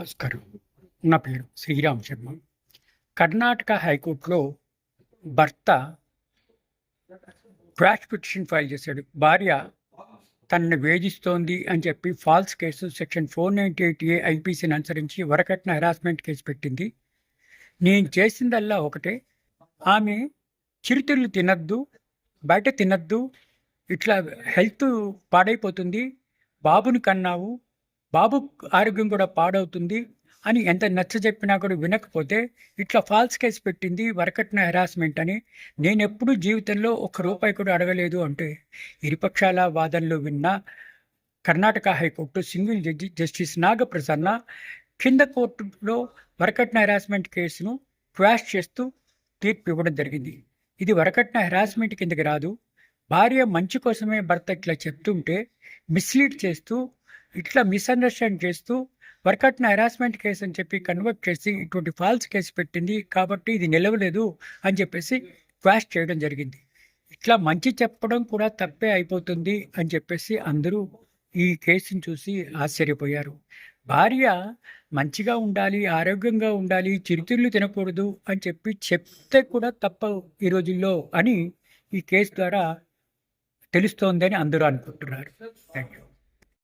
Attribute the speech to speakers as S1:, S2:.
S1: నమస్కారం నా పేరు శ్రీరామ్ శర్మ. కర్ణాటక హైకోర్టులో భర్త క్రాష్ పిటిషన్ ఫైల్ చేశాడు. భార్య తనను వేధిస్తోంది అని చెప్పి false case section four ninety eight A ఐపీసీని అనుసరించి వరకట్న హెరాస్మెంట్ కేసు పెట్టింది. నేను చేసిందల్లా ఒకటే. ఆమె చిరుతిళ్ళు తినద్దు బయట తినద్దు ఇట్లా హెల్త్ పాడైపోతుంది బాబుని కన్నావు బాబు ఆరోగ్యం కూడా పాడవుతుంది అని ఎంత నచ్చ చెప్పినా కూడా వినకపోతే ఇట్లా ఫాల్స్ కేసు పెట్టింది వరకట్న హెరాస్మెంట్ అని. నేను ఎప్పుడూ జీవితంలో ఒక రూపాయి కూడా అడగలేదు అంటే ఇరుపక్షాల వాదనలు విన్న Karnataka high court single judge justice Nagaprasanna కింద కోర్టులో వరకట్న హెరాస్మెంట్ కేసును క్వాష్ చేస్తూ తీర్పు ఇవ్వడం జరిగింది. ఇది వరకట్న హెరాస్మెంట్ కిందకి రాదు. భార్య మంచి కోసమే భర్త ఇట్లా చెప్తుంటే మిస్లీడ్ చేస్తూ ఇట్లా మిస్అండర్స్టాండ్ చేస్తూ వర్కట్ని హెరాస్మెంట్ కేసు అని చెప్పి కన్వర్ట్ చేసి ఇటువంటి ఫాల్స్ కేసు పెట్టింది కాబట్టి ఇది నిలవలేదు అని చెప్పేసి క్వాష్ చేయడం జరిగింది. ఇట్లా మంచి చెప్పడం కూడా తప్పే అయిపోతుంది అని చెప్పేసి అందరూ ఈ కేసుని చూసి ఆశ్చర్యపోయారు. భార్య మంచిగా ఉండాలి ఆరోగ్యంగా ఉండాలి చిరుతిళ్ళు తినకూడదు అని చెప్పి చెప్తే కూడా తప్ప ఈ రోజుల్లో అని ఈ కేసు ద్వారా తెలుస్తోందని అందరూ అనుకుంటున్నారు. Thank you